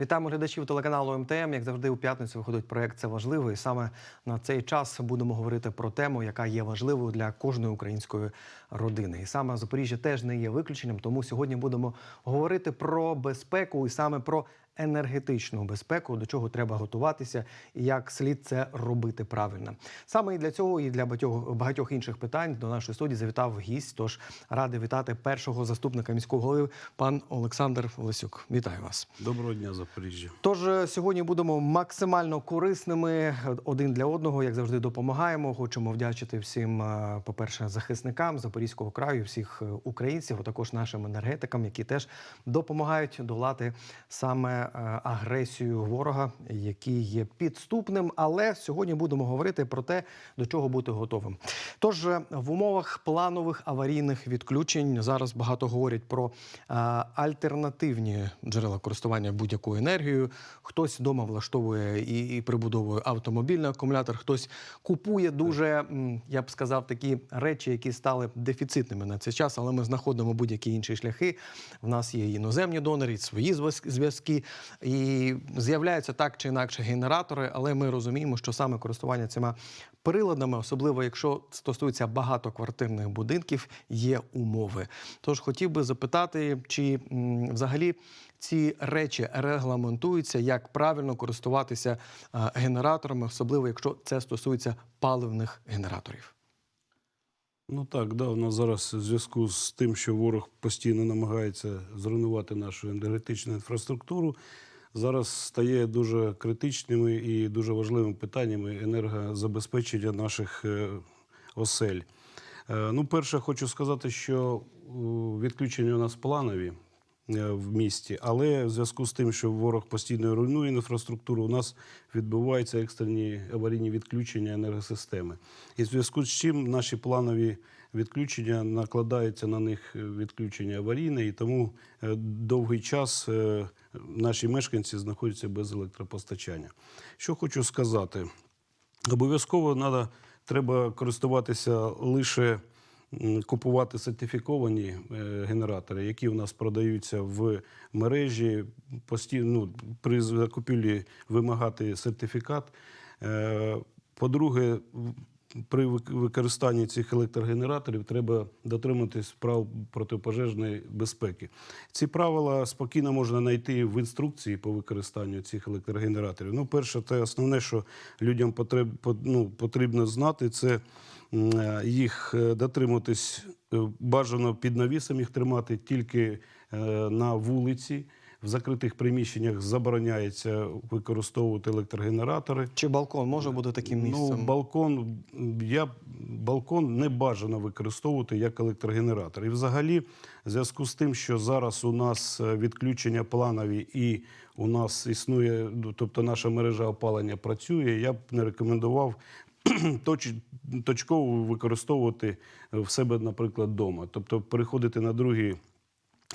Вітаємо глядачів телеканалу МТМ. Як завжди, у п'ятницю виходить проект Це важливо. І саме на цей час будемо говорити про тему, яка є важливою для кожної української родини. І саме Запоріжжя теж не є виключенням. Тому сьогодні будемо говорити про безпеку і саме про енергетичну безпеку, до чого треба готуватися і як слід це робити правильно. Саме і для цього, і для багатьох багатьох інших питань до нашої студії завітав гість. Тож радий вітати першого заступника міського голови, пан Олександр Лисюк. Вітаю вас. Доброго дня, Запоріжжя. Тож е, сьогодні будемо максимально корисними е, один для одного, як завжди, допомагаємо. Хочемо вдячити всім, е, по-перше, захисникам Запорізького краю, всіх українців, а також нашим енергетикам, які теж допомагають долати саме агресію ворога, який є підступним. Але сьогодні будемо говорити про те, до чого бути готовим. Тож е, в умовах планових аварійних відключень зараз багато говорять про е, альтернативні джерела користування будь-якою енергією. Хтось вдома влаштовує і, і прибудовує автомобільний акумулятор, хтось купує дуже, я б сказав, такі речі, які стали дефіцитними на цей час, але ми знаходимо будь-які інші шляхи. В нас є іноземні донори, свої зв'яз- зв'язки, і з'являються так чи інакше генератори, але ми розуміємо, що саме користування цими приладами, особливо якщо стосується багатоквартирних будинків, є умови. Тож хотів би запитати, чи м, взагалі ці речі регламентуються, як правильно користуватися е, генераторами, особливо якщо це стосується паливних генераторів. Ну так, да, у нас зараз в зв'язку з тим, що ворог постійно намагається зруйнувати нашу енергетичну інфраструктуру, зараз стає дуже критичними і дуже важливими питаннями енергозабезпечення наших е, осель. Е, Ну, перше, хочу сказати, що відключення у нас планові в місті, але в зв'язку з тим, що ворог постійно руйнує інфраструктуру, у нас відбуваються екстрені аварійні відключення енергосистеми. І в зв'язку з чим наші планові відключення накладаються на них відключення аварійне, і тому е, довгий час е, наші мешканці знаходяться без електропостачання. Що хочу сказати, обов'язково треба користуватися лише купувати сертифіковані е, генератори, які у нас продаються в мережі, постійно ну, при закупівлі вимагати сертифікат. Е, По-друге, при використанні цих електрогенераторів треба дотримуватись прав протипожежної безпеки. Ці правила спокійно можна знайти в інструкції по використанню цих електрогенераторів. Ну, перше, це основне, що людям ну, потрібно знати, це е, їх е, дотримуватись е, бажано під навісом їх тримати тільки на вулиці. В закритих приміщеннях забороняється використовувати електрогенератори. Чи балкон може бути таким місцем? Ну, балкон, я, балкон не бажано використовувати як електрогенератор. І взагалі, в зв'язку з тим, що зараз у нас е, відключення планові і у нас існує, ну, тобто наша мережа опалення працює, я б не рекомендував точ, точково використовувати в себе, наприклад, вдома. Тобто переходити на другі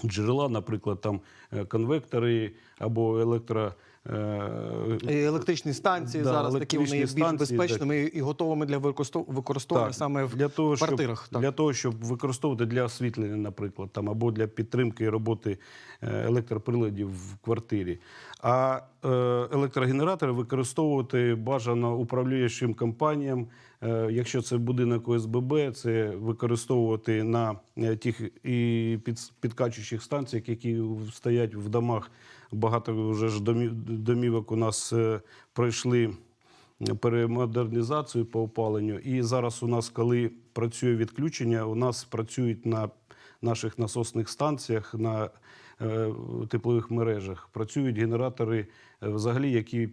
джерела, наприклад, там е, конвектори або електро. Е, І електричні станції Да, зараз такі вони є більш електричні станції, безпечними і готовими для використовування Так, саме в для того, квартирах. Щоб, так. Для того, щоб використовувати для освітлення, наприклад, там, або для підтримки роботи е, електроприладів в квартирі. А е, електрогенератори використовувати бажано управляючим компаніям. Е, якщо це будинок ОСББ, це використовувати на тих і під, підкачуючих станціях, які стоять в домах. Багато вже ж домівок у нас е, пройшли перемодернізацію по опаленню. І зараз у нас, коли працює відключення, у нас працюють на наших насосних станціях, на е, теплових мережах. Працюють генератори, е, взагалі, які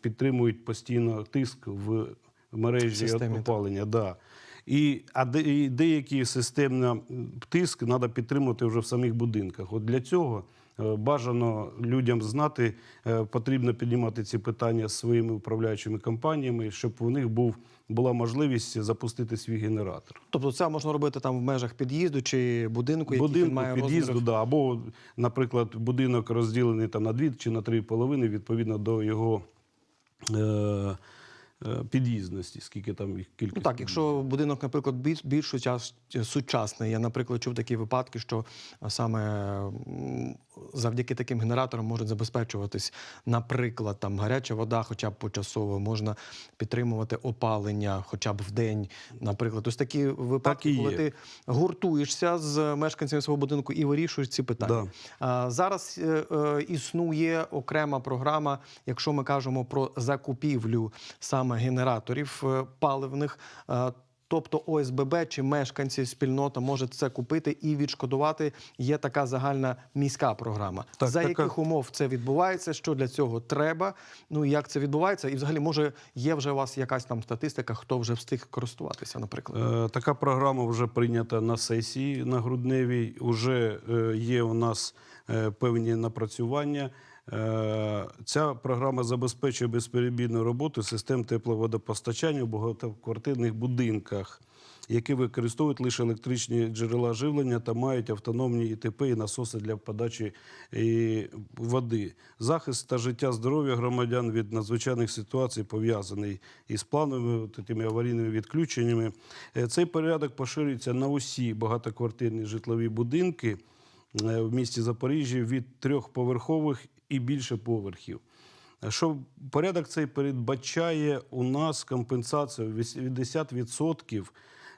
підтримують постійно тиск в мережі Системі, опалення. Да. І, а де, і деякі системно тиск треба підтримувати вже в самих будинках. От для цього е, бажано людям знати, е, потрібно піднімати ці питання з своїми управляючими компаніями, щоб у них був, була можливість запустити свій генератор. Тобто це можна робити там в межах під'їзду чи будинку, який Будинку, має під'їзду, розміри. да, або, наприклад, будинок розділений там на дві чи на три половини відповідно до його. Е- е, під'їзності, скільки там їх кількість. Ну так, якщо будинок, наприклад, більш, більш сучасний, я, наприклад, чув такі випадки, що саме завдяки таким генераторам можуть забезпечуватись, наприклад, там гаряча вода, хоча б почасово, можна підтримувати опалення, хоча б в день. Наприклад, ось такі випадки, і коли ти гуртуєшся з мешканцями свого будинку і вирішуєш ці питання. Да. А, Зараз е, е, існує окрема програма, якщо ми кажемо про закупівлю саме генераторів е, паливних. е, Тобто ОСББ чи мешканці спільнота може це купити і відшкодувати. Є така загальна міська програма. Так, За така- яких умов це відбувається? Що для цього треба? Ну як це відбувається? І взагалі, може, є вже у вас якась там статистика, хто вже встиг користуватися, наприклад? Е, Така програма вже прийнята на сесії на грудневій. Уже е, є у нас е, певні напрацювання. Е, Ця програма забезпечує безперебійну роботу систем тепловодопостачання у багатоквартирних будинках, які використовують лише електричні джерела живлення та мають автономні ІТП і насоси для подачі води. Захист та життя здоров'я громадян від надзвичайних ситуацій пов'язаний із плановими от тими аварійними відключеннями. Е, Цей порядок поширюється на усі багатоквартирні житлові будинки е, в місті Запоріжжя від трьохповерхових і більше поверхів. Що порядок цей передбачає у нас компенсацію 80%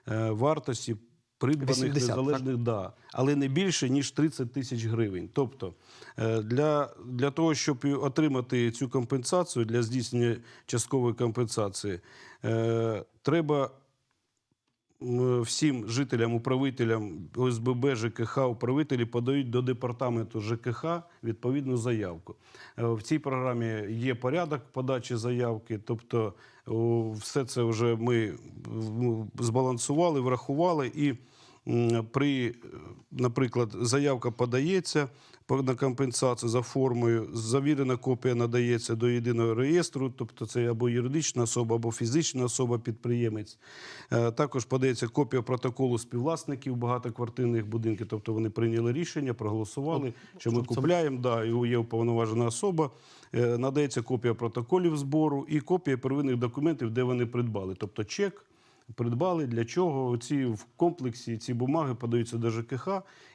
е, вартості придбаних 80, незалежних, да, але не більше ніж 30 тисяч гривень. Тобто е, для, для того, щоб отримати цю компенсацію для здійснення часткової компенсації, е, треба всім жителям, управителям ОСББ, ЖКХ, управителі подають до департаменту ЖКХ відповідну заявку. Е, В цій програмі є порядок подачі заявки, тобто все це вже ми збалансували, врахували і. При, наприклад, заявка подається по- на компенсацію за формою, завірена копія надається до єдиного реєстру, тобто це або юридична особа, або фізична особа, підприємець. Е, Також подається копія протоколу співвласників багатоквартирних будинків, тобто вони прийняли рішення, проголосували, що ми купляємо, да, і є уповноважена особа. Е, Надається копія протоколів збору і копія первинних документів, де вони придбали, тобто чек. Придбали для чого ці в комплексі ці бумаги подаються до ЖКХ,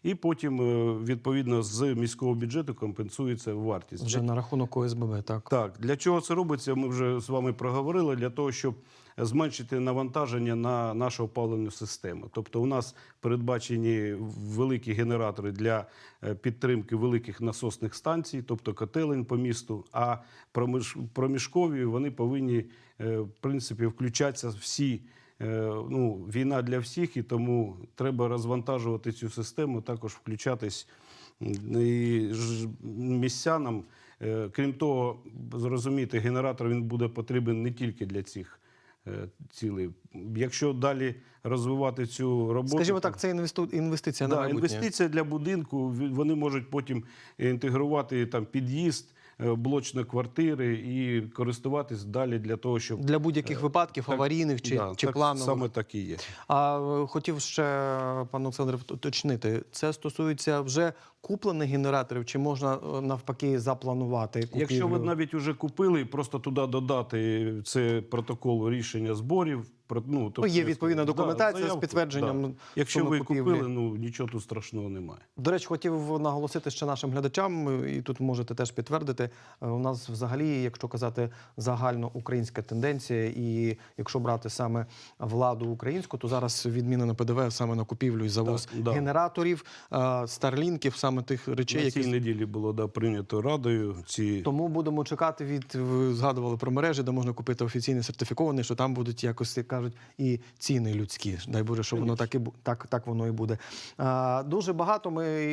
і потім е, відповідно з міського бюджету компенсується вартість. Вже на рахунок ОСББ, так. Так, для чого це робиться? Ми вже з вами проговорили. Для того, щоб зменшити навантаження на нашу опалену систему. Тобто, у нас передбачені великі генератори для е, підтримки великих насосних станцій, тобто котелень по місту. А проміж- проміжкові вони повинні е, в принципі включатися всі. Е, Ну, війна для всіх, і тому треба розвантажувати цю систему, також включатись і містянам. Е, Крім того, зрозуміти, генератор він буде потрібен не тільки для цих е, цілей. Якщо далі розвивати цю роботу, Скажімо так, це інвестиція на Да, майбутнє. інвестиція для будинку. Вони можуть потім інтегрувати там під'їзд, е, блочні квартири і користуватись далі для того, щоб Для будь-яких випадків так, аварійних чи, да, чи так, планових. саме так і є. А е, хотів ще, пан Олександр, уточнити, це стосується вже куплених генераторів, чи можна е, навпаки запланувати купівлю? Якщо ви навіть вже купили, просто туди додати це протокол рішення зборів. про- Ну, тобто, є відповідна да, документація з підтвердженням да. Якщо ви купівлі. купили, ну нічого тут страшного немає. До речі, хотів наголосити ще нашим глядачам, і тут можете теж підтвердити. е, У нас взагалі, якщо казати загальноукраїнська тенденція, і якщо брати саме владу українську, то зараз відмінено ПДВ саме на купівлю і завоз Так, генераторів, е, старлінків, саме тих речей, На які неділі було да, прийнято радою. Ці Тому будемо чекати від ви згадували про мережі, де можна купити офіційний сертифікований, що там будуть якось як кажуть і ціни людські. Дай Боже, щоб воно так і так, так воно і буде. А, дуже багато ми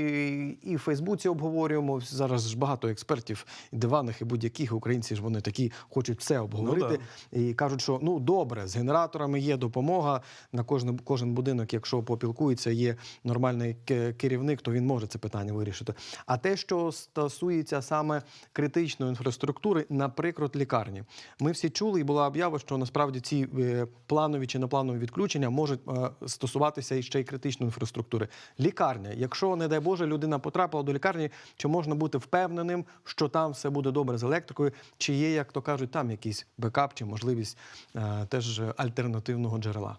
і- в Фейсбуці обговорюємо. Зараз ж багато експертів, диваних, і будь-яких українці ж вони такі хочуть все обговорити. І кажуть, що ну добре, з генераторами є допомога на кожен, кожен будинок, якщо попілкується, є нормальний керівник, то він може це питання вирішити. А те, що стосується саме критичної інфраструктури, наприклад, лікарні, ми всі чули, і була об'ява, що насправді ці е, планові чи непланові відключення можуть е, стосуватися і ще й критичної інфраструктури. Лікарня, якщо не дай Боже, людина потрапила до лікарні, чи можна бути впевненим, що там все буде добре з електрикою, чи є, як то кажуть, там якийсь бекап чи можливість е, теж альтернативного джерела?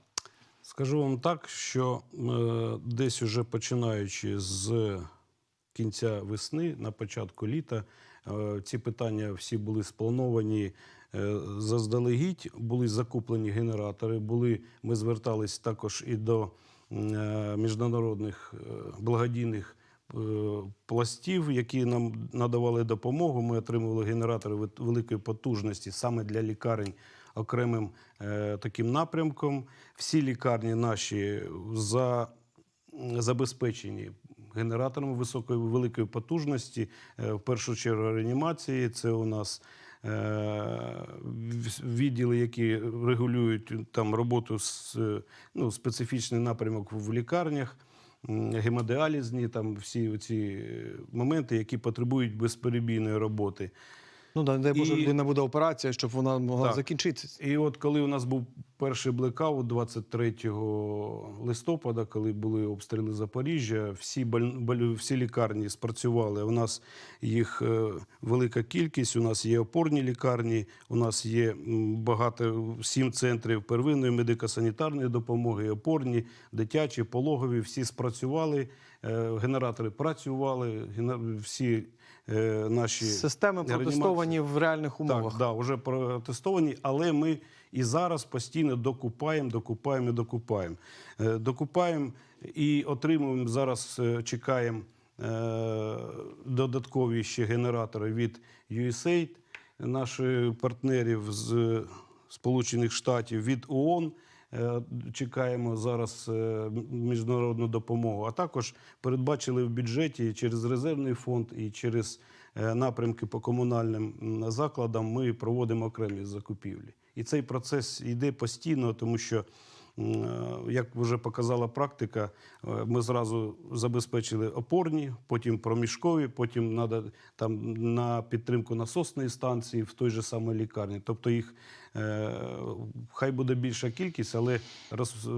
Скажу вам так, що е, десь уже починаючи з кінця весни, на початку літа, е, ці питання всі були сплановані е, заздалегідь, були закуплені генератори. Були, ми звертались також і до е, міжнародних благодійних пластів, які нам надавали допомогу. Ми отримували генератори великої потужності саме для лікарень окремим таким напрямком. Всі лікарні наші за, забезпечені генераторами високої великої потужності. Е, в першу чергу реанімації. Це у нас е, відділи, які регулюють там роботу з ну, специфічний напрямок в лікарнях. Гемодіалізні, там всі ці моменти, які потребують безперебійної роботи. Ну да, дай Боже, І- людина буде операція, щоб вона могла Так. закінчитися. І от коли у нас був перший блекаут 23 листопада, коли були обстріли Запоріжжя, всі, всі лікарні спрацювали. У нас їх е, велика кількість, у нас є опорні лікарні, у нас є багато, сім центрів первинної медико-санітарної допомоги, опорні, дитячі, пологові, всі спрацювали, е, генератори працювали, всі наші Системи протестовані в реальних умовах. Так, да, вже протестовані, але ми і зараз постійно докупаємо, докупаємо і докупаємо. Е, Докупаємо і отримуємо зараз, е, чекаємо е, додаткові ще генератори від USAID, наших партнерів з Сполучених Штатів, від ООН. Е, Чекаємо зараз е, міжнародну допомогу. А також передбачили в бюджеті через резервний фонд і через е, напрямки по комунальним закладам. Ми проводимо окремі закупівлі. І цей процес йде постійно, тому що, як вже показала практика, ми зразу забезпечили опорні, потім проміжкові, потім надо там на підтримку насосної станції в той же самій лікарні. Тобто їх хай буде більша кількість, але роз, е,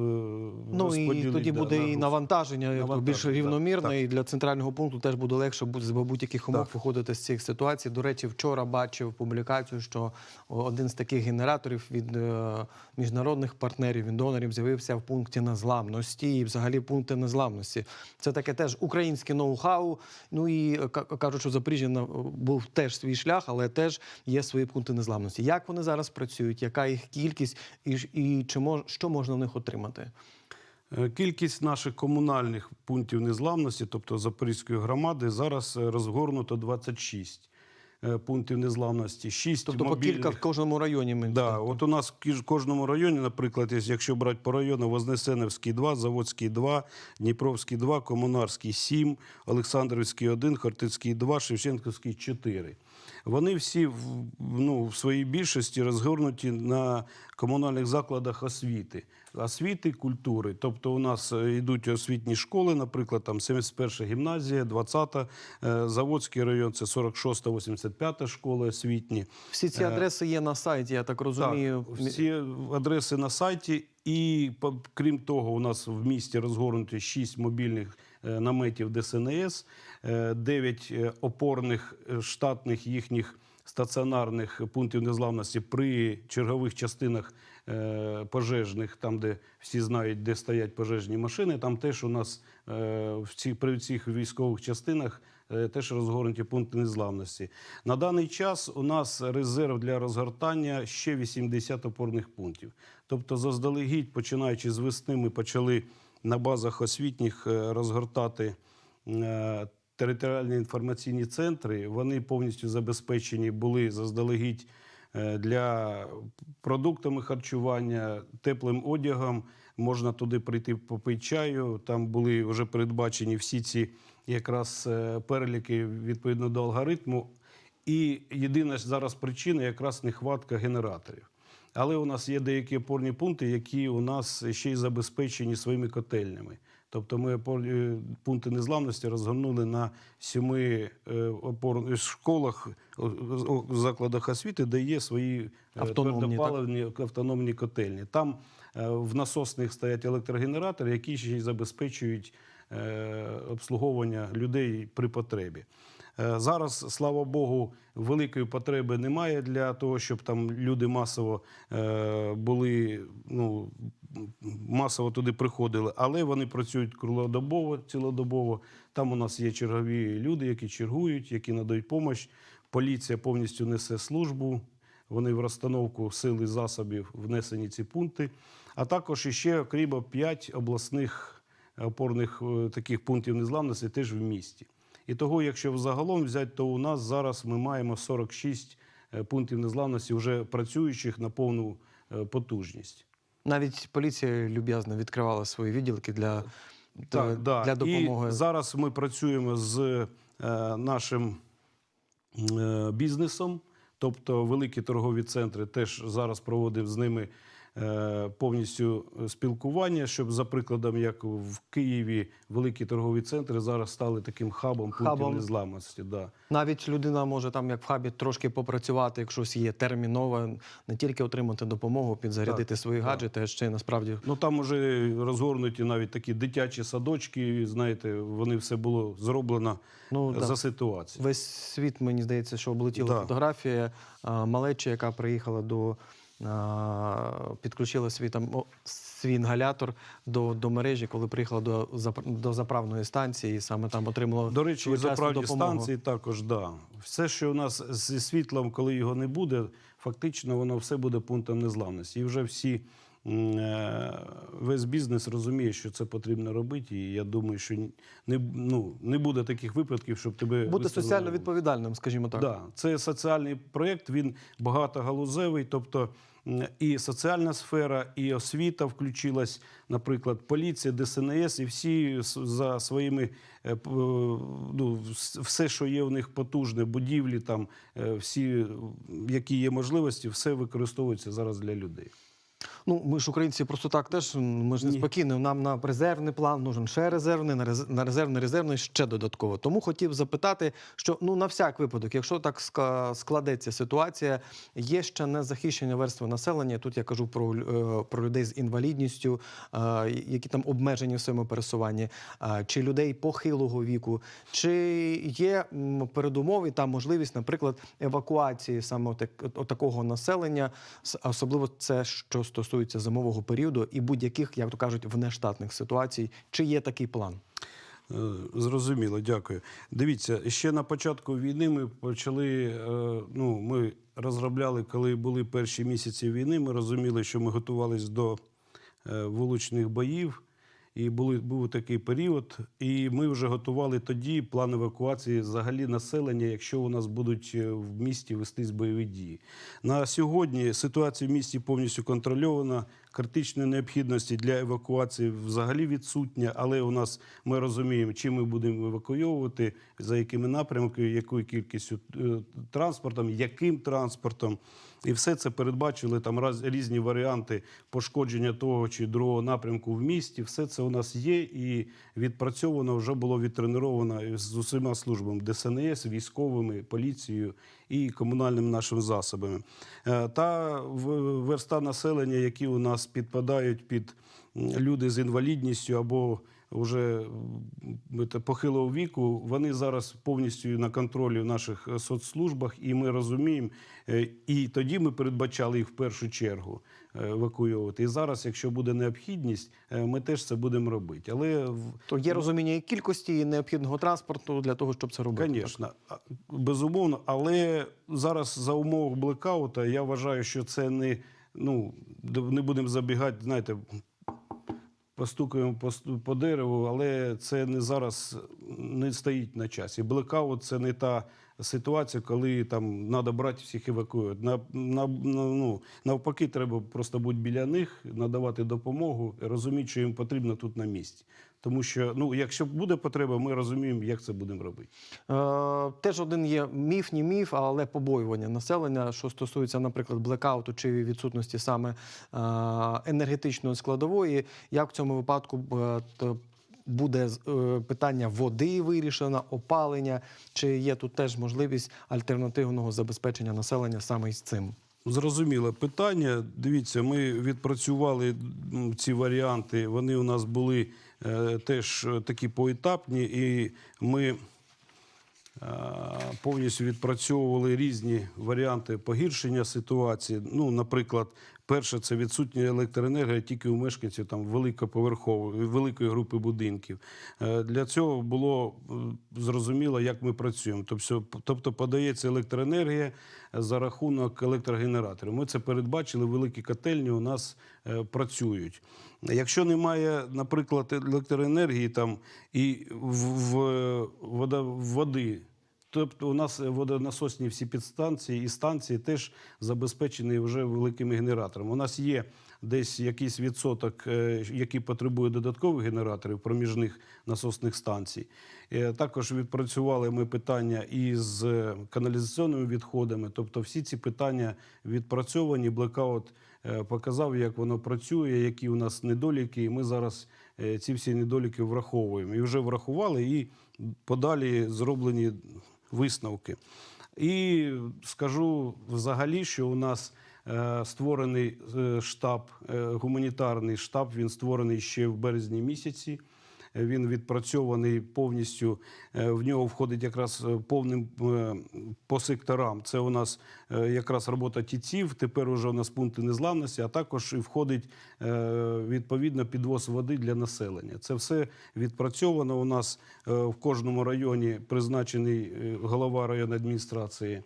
Ну і тоді да, буде і навантаження, Навантаження, більш так, так. і для центрального пункту теж буде легше з будь-яких умов виходити з цих ситуацій. До речі, вчора бачив публікацію, що один з таких генераторів від е, міжнародних партнерів, від донорів з'явився в пункті незламності і взагалі пункти незламності. Це таке теж українське ноу-хау. Ну і е, ка- кажуть, що на- був теж свій шлях, але теж є свої пункти незламності. Як вони зараз працюють? Яка їх кількість, і, і чи мож, що можна в них отримати? Е, Кількість наших комунальних пунктів незламності, тобто Запорізької громади, зараз е, розгорнуто 26 е, пунктів незламності. 6 Тобто по кілька в кожному районі ми Да, от у нас в кожному районі, наприклад, якщо брати по району, Вознесенівський 2, Заводський 2, Дніпровський 2, Комунарський 7, Олександрівський 1, Хортицький 2, Шевченківський 4. Вони всі в, ну, в своїй більшості розгорнуті на комунальних закладах освіти. Освіти, культури. Тобто у нас е, йдуть освітні школи, наприклад, там 71 гімназія, 20-та, е, Заводський район, це 46-та, 85-та школи освітні. всі ці адреси є на сайті, я так розумію. Так, всі адреси на сайті, і крім того, у нас в місті розгорнуті 6 мобільних е, наметів ДСНС, 9 опорних е, штатних їхніх стаціонарних пунктів незламності при чергових частинах е, пожежних, там, де всі знають, де стоять пожежні машини. Там теж у нас е, в ці, при цих військових частинах е, теж розгорнуті пункти незламності. На даний час у нас резерв для розгортання ще 80 опорних пунктів. Тобто, заздалегідь, починаючи з весни, ми почали на базах освітніх е, розгортати е, територіальні інформаційні центри. Вони повністю забезпечені були заздалегідь е, для продуктами харчування, теплим одягом. Можна туди прийти попити чаю. Там були вже передбачені всі ці якраз е, переліки відповідно до алгоритму. І єдина зараз причина якраз нехватка генераторів. Але у нас є деякі опорні пункти, які у нас ще й забезпечені своїми котельнями. Тобто ми опорні пункти незламності розгорнули на сіми е, опор... школах, о, о, закладах освіти, де є свої е, твердопаливні автономні котельні. Там е, в насосних стоять електрогенератори, які ще й забезпечують е, обслуговування людей при потребі. Е, Зараз, слава Богу, великої потреби немає для того, щоб там люди масово е, були, ну, масово туди приходили, але вони працюють круглодобово, цілодобово. Там у нас є чергові люди, які чергують, які надають допомогу. Поліція повністю несе службу. Вони в розстановку сил і засобів внесені ці пункти. А також іще, окрім 5 обласних опорних е, таких пунктів незламності теж в місті. І того, якщо взагалом взяти, то у нас зараз ми маємо 46 е, пунктів незламності, вже працюючих на повну е, потужність. Навіть поліція люб'язно відкривала свої відділки для, Так, да. для допомоги. І зараз ми працюємо з е, нашим е, бізнесом, тобто великі торгові центри теж зараз проводимо з ними повністю спілкування, щоб, за прикладом, як в Києві, великі торгові центри зараз стали таким хабом пунктів Хабом. незламності. Да. Навіть людина може там, як в хабі, трошки попрацювати, якщо щось є термінове, не тільки отримати допомогу, підзарядити Так, свої так. гаджети, а ще й насправді Ну там вже розгорнуті навіть такі дитячі садочки. Знаєте, вони все було зроблено Ну, е, за ситуацію. весь світ, мені здається, що облетіла Да. фотографія малечі, яка приїхала до. Підключила свій там свій інгалятор до, до мережі, коли приїхала до, до заправної станції, і саме там отримала До речі, і заправні допомогу. станції також, да. Все, що у нас зі світлом, коли його не буде, фактично воно все буде пунктом незламності. І вже всі весь бізнес розуміє, що це потрібно робити. І я думаю, що не, ну, не буде таких випадків, щоб тебе Бути соціально відповідальним, скажімо так. Да, це соціальний проєкт, він багатогалузевий, тобто і соціальна сфера, і освіта включилась, наприклад, поліція, ДСНС, і всі за своїми е, ну, все, що є у них потужне, будівлі, там е, всі, які є можливості, все використовується зараз для людей. Ну, ми ж українці просто так теж ми ж не спокійні. Нам на резервний план нужен ще резервний, на рез- на резервний, резервний ще додатково. Тому хотів запитати, що ну на всяк випадок, якщо так складеться ситуація, є ще незахищені верстви населення. Тут я кажу про, е, про людей з інвалідністю, е, які там обмежені в своєму пересуванні, е, чи людей похилого віку, чи є передумови та можливість, наприклад, евакуації саме отак- такого населення, особливо це, що стосується зимового періоду і будь-яких, як то кажуть, внештатних ситуацій. Чи є такий план? Е, Зрозуміло, дякую. Дивіться, ще на початку війни ми почали. е, Ну, ми розробляли, коли були перші місяці війни. Ми розуміли, що ми готувалися до е, вуличних боїв. І були, був такий період, і ми вже готували тоді план евакуації взагалі населення, якщо у нас будуть е, в місті вестись бойові дії. На сьогодні ситуація в місті повністю контрольована. Критичної необхідності для евакуації взагалі відсутня, але у нас ми розуміємо, чим ми будемо евакуйовувати, за якими напрямками, якою кількістю е, транспортом, яким транспортом. І все це передбачили там раз, різні варіанти пошкодження того чи другого напрямку в місті. Все це у нас є і відпрацьовано вже було відтреновано з усіма службами ДСНС, військовими, поліцією і комунальними нашими засобами. Е, Та верста населення, які у нас підпадають під люди з інвалідністю або вже те, похилого віку, вони зараз повністю на контролі в наших е, соцслужбах, і ми розуміємо, е, і тоді ми передбачали їх в першу чергу е, евакуйовувати. І зараз, якщо буде необхідність, ми теж це будемо робити. Але То є розуміння і кількості і необхідного транспорту для того, щоб це робити. Звісно, безумовно, але зараз за умов блекаута я вважаю, що це не ну не будемо забігати, знаєте. Постукаємо по, по дереву, але це не зараз не стоїть на часі. Блекаут це не та ситуація, коли там треба брати всіх евакуювати. На, на, ну, навпаки, треба просто бути біля них, надавати допомогу, розуміти, що їм потрібно тут на місці. Тому що, ну, якщо буде потреба, ми розуміємо, як це будемо робити. Е, теж один є міф, не міф, але побоювання населення, що стосується, наприклад, блекауту чи відсутності саме е, енергетичної складової. Як в цьому випадку е, буде е, питання води вирішено, опалення? Чи є тут теж можливість альтернативного забезпечення населення саме із цим? Зрозуміле питання. Дивіться, ми відпрацювали ці варіанти. Вони у нас були теж е, такі поетапні, і ми е, повністю відпрацьовували різні варіанти погіршення ситуації. Ну, наприклад, перше це відсутня електроенергія тільки у мешканців там великоповерхової, великої групи будинків. Е, Для цього було е, зрозуміло, як ми працюємо. Тобто, тобто подається електроенергія за рахунок електрогенераторів. Ми це передбачили. Великі котельні у нас е, працюють. Якщо немає, наприклад, електроенергії там і в, вода, води. Тобто у нас водонасосні всі підстанції і станції теж забезпечені вже великими генераторами. У нас є десь якийсь відсоток, е, який потребує додаткових генераторів, проміжних насосних станцій. Е, Також відпрацювали ми питання із е, каналізаційними відходами. Тобто всі ці питання відпрацьовані. Блекаут е, показав, як воно працює, які у нас недоліки. І ми зараз е, ці всі недоліки враховуємо. І вже врахували, і подалі зроблені висновки. І скажу взагалі, що у нас е, створений е, штаб, е, гуманітарний штаб. Він створений ще в березні місяці. Він відпрацьований повністю. Е, В нього входить якраз е, повним е, по секторам. Це у нас якраз робота тіців. Тепер уже у нас пункти незламності, а також і входить відповідно підвоз води для населення. Це все відпрацьовано. У нас в кожному районі призначений голова районної адміністрації.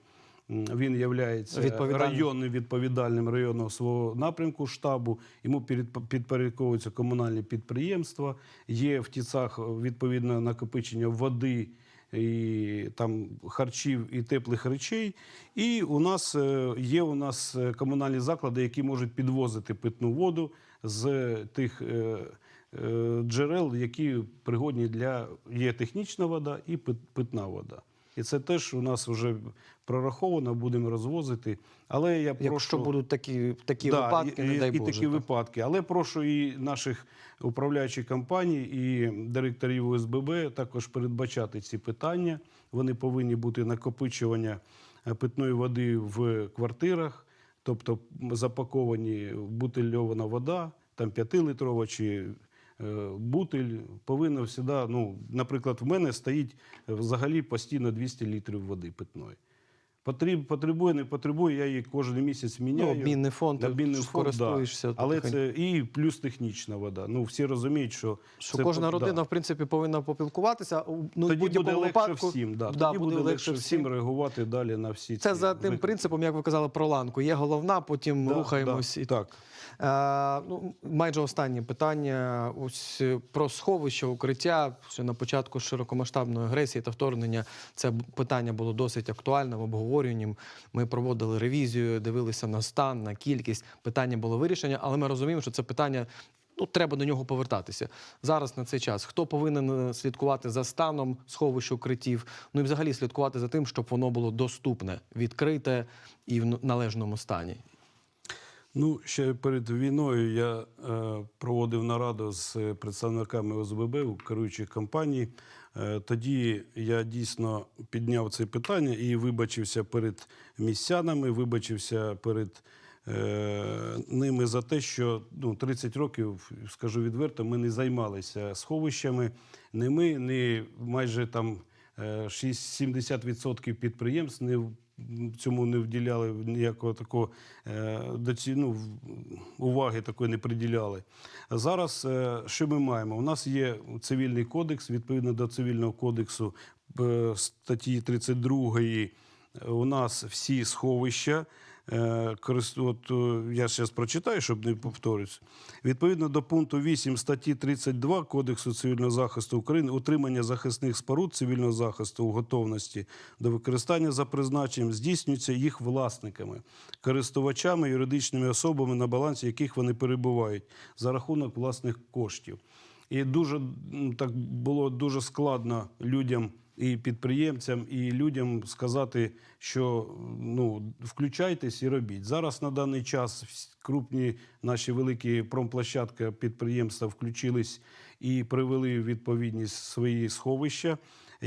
Він є районним відповідальним районного свого напрямку штабу. Йому підпорядковуються комунальні підприємства. Є в ТІЦах відповідно накопичення води. І там харчів і теплих речей. І у нас е, є у нас е, комунальні заклади, які можуть підвозити питну воду з тих е, е, джерел, які пригодні для є технічна вода і пит- питна вода. І це теж у нас вже прораховано, будемо розвозити. Але я прошу Якщо будуть такі, такі Да, випадки, і, не дай і, і Боже. такі так. випадки. Але прошу і наших управляючих компаній, і директорів ОСББ також передбачати ці питання. Вони повинні бути накопичування е, питної води в квартирах, тобто запаковані бутильована вода, там 5-литрова чи бутиль повинна завжди, ну, наприклад, в мене стоїть е, взагалі постійно 200 літрів води питної. Потріб, потребує, не потребує, я її кожен місяць Ну, міняю. обмінний фонд, Обмінний фонд, користуєшся. да. Але це і плюс технічна вода. Ну всі розуміють, що, Що це кожна по- родина, да. в принципі, повинна попілкуватися. Ну, тоді буде легше випадку, всім. Да. да, тоді буде легше всім реагувати далі на всі Це ці за тим принципом, як ви казали, про ланку. Є головна, потім Да, рухаємось. да, і так. Е, ну, майже останнє питання. Ось е, про сховище, укриття. Ще на початку широкомасштабної агресії та вторгнення це питання було досить актуальним, обговорюванням. Ми проводили ревізію, дивилися на стан, на кількість. Питання було вирішення, але ми розуміємо, що це питання. Ну, треба до нього повертатися зараз на цей час. Хто повинен е, слідкувати за станом сховищ укриттів? Ну і взагалі слідкувати за тим, щоб воно було доступне, відкрите і в належному стані. Ну, ще перед війною я е, проводив нараду з е, представниками ОСББ у керуючих компаній. Е, тоді я дійсно підняв це питання і вибачився перед містянами, вибачився перед е, ними за те, що ну, 30 років, скажу відверто, ми не займалися сховищами. Не ми, не майже там е, 6-70% підприємств не цьому не вділяли ніякого такого е, доці- ну, уваги такої не приділяли. Зараз е, що ми маємо? У нас є цивільний кодекс, відповідно до цивільного кодексу е, статті 32 у нас всі сховища от, е, я зараз прочитаю, щоб не повторюсь. Відповідно до пункту 8 статті 32 Кодексу цивільного захисту України, утримання захисних споруд цивільного захисту у готовності до використання за призначенням здійснюється їх власниками, користувачами, юридичними особами, на балансі яких вони перебувають за рахунок власних коштів. І дуже так було дуже складно людям і підприємцям, і людям сказати, що ну включайтесь і робіть. Зараз на даний час крупні наші великі промплощадки підприємства включились і привели в відповідність свої сховища.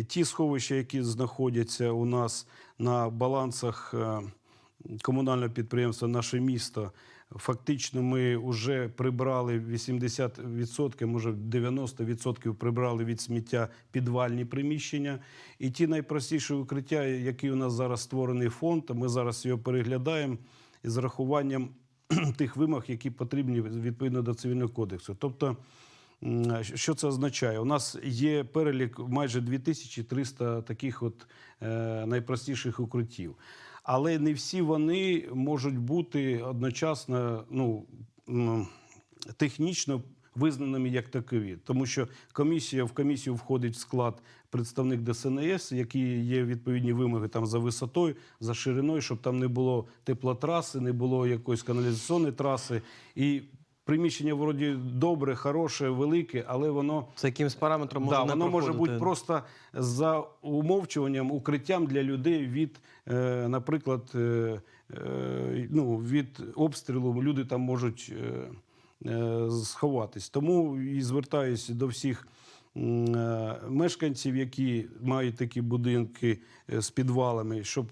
Ті сховища, які знаходяться у нас на балансах е, комунального підприємства Наше місто. Фактично, ми вже прибрали 80%, може 90% прибрали від сміття підвальні приміщення. І ті найпростіші укриття, які у нас зараз створений фонд, ми зараз його переглядаємо із рахуванням тих вимог, які потрібні відповідно до цивільного кодексу. Тобто, Що це означає? У нас є перелік майже 2300 таких от е, найпростіших укриттів. Але не всі вони можуть бути одночасно ну, технічно визнаними як такові. Тому що комісія в комісію входить в склад представник ДСНС, які є відповідні вимоги там за висотою, за шириною, щоб там не було теплотраси, не було якоїсь каналізаційної траси. І приміщення вроді добре, хороше, велике, але воно За якимсь параметром може да, не воно може проходити. бути просто за умовчуванням, укриттям для людей від, е, наприклад, е, е, ну, від обстрілу. Люди там можуть е, е, сховатись. Тому і звертаюся до всіх. Мешканців, які мають такі будинки з підвалами, щоб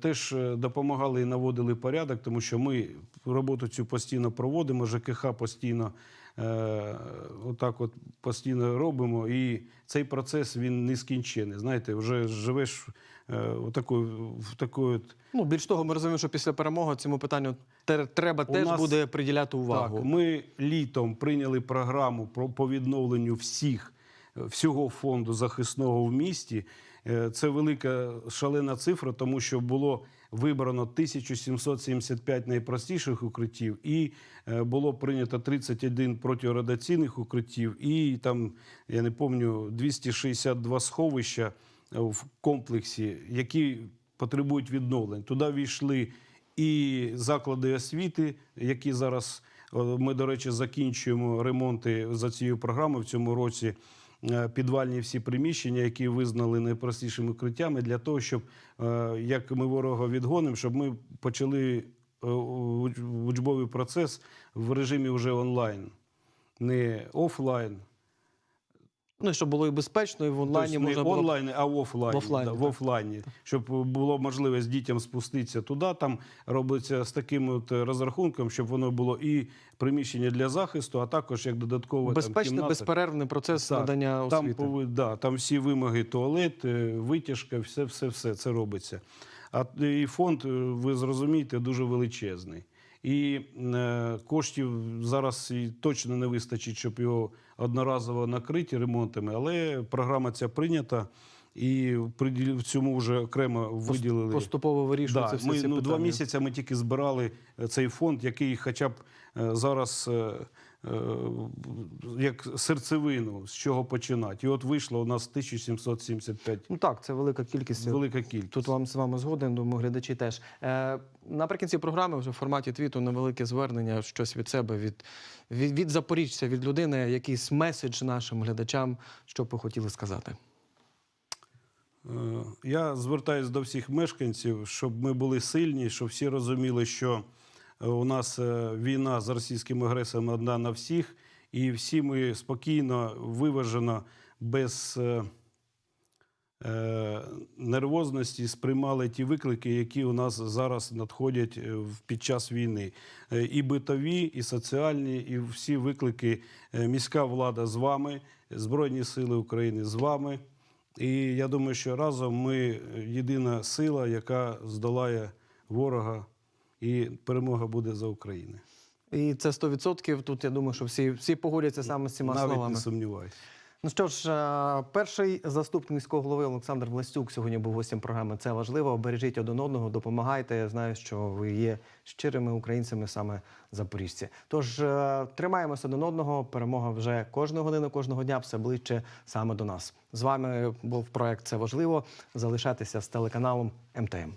теж е, допомагали і наводили порядок, тому що ми роботу цю постійно проводимо. ЖКХ постійно е, отак, от постійно робимо, і цей процес він нескінчений. Знаєте, вже живеш е, в такої от Ну, більш того, ми розуміємо, що після перемоги цьому питанню треба теж нас- буде приділяти увагу. Так, ми літом прийняли програму про по відновленню всіх е, всього фонду захисного в місті. Е, Це велика шалена цифра, тому що було вибрано 1775 найпростіших укриттів, і е, було прийнято 31 протирадіаційних укриттів, і там я не пам'ятаю 262 сховища е, в комплексі, які потребують відновлень. Туди війшли і заклади освіти, які зараз ми, до речі, закінчуємо ремонти за цією програмою в цьому році. Е, Підвальні всі приміщення, які визнали найпростішими укриттями, для того, щоб е, як ми ворога відгонимо, щоб ми почали е, учбовий процес в режимі вже онлайн, не офлайн. Ну, і щоб було і безпечно, і в онлайні Тобто можна було. онлайн, а в офлайні. В офлайні, да, в офлайні. Щоб було можливість дітям спуститися туди. Там робиться з таким от розрахунком, щоб воно було і приміщення для захисту, а також як додатково там, Безпечний, безперервний процес Так, надання Там, освіти. пови- да, там всі вимоги, туалет, е, витяжка, все, все, все це робиться. А і фонд, е, ви зрозумієте, дуже величезний. І е, коштів зараз і точно не вистачить, щоб його одноразово накрити ремонтами, але програма ця прийнята. І в цьому вже окремо виділили. Поступово вирішується. Да, всі ми, ці ну, питання. два місяці ми тільки збирали е, цей фонд, який хоча б е, зараз як серцевину, з чого починати. І от вийшло у нас 1775. Ну так, це велика кількість. Велика кількість. Тут вам з вами згоден, думаю, глядачі теж. Е, наприкінці програми, вже в форматі твіту, невелике звернення, щось від себе, від, від, від запоріжця, від людини, якийсь меседж нашим глядачам, що б ви хотіли сказати. Е, Я звертаюся до всіх мешканців, щоб ми були сильні, щоб всі розуміли, що е, у нас е, війна з російським агресором одна на всіх, і всі ми спокійно, виважено, без е, е, нервозності сприймали ті виклики, які у нас зараз надходять е, під час війни. Е, І битові, і соціальні, і всі виклики. Е, Міська влада з вами, Збройні Сили України з вами. І я думаю, що разом ми єдина сила, яка здолає ворога, і перемога буде за Україну. І це 100%. Тут я думаю, що всі, всі погодяться саме з цими Навіть словами. не сумніваюся. Ну що ж, е, перший заступник міського голови Олександр Властюк сьогодні був гостем програми. Це важливо. Бережіть один одного, допомагайте. Я знаю, що ви є щирими українцями саме запоріжці. Тож е, тримаємося один одного. Перемога вже кожної години, кожного дня все ближче саме до нас. З вами був проект Це важливо. Залишайтеся з телеканалом МТМ.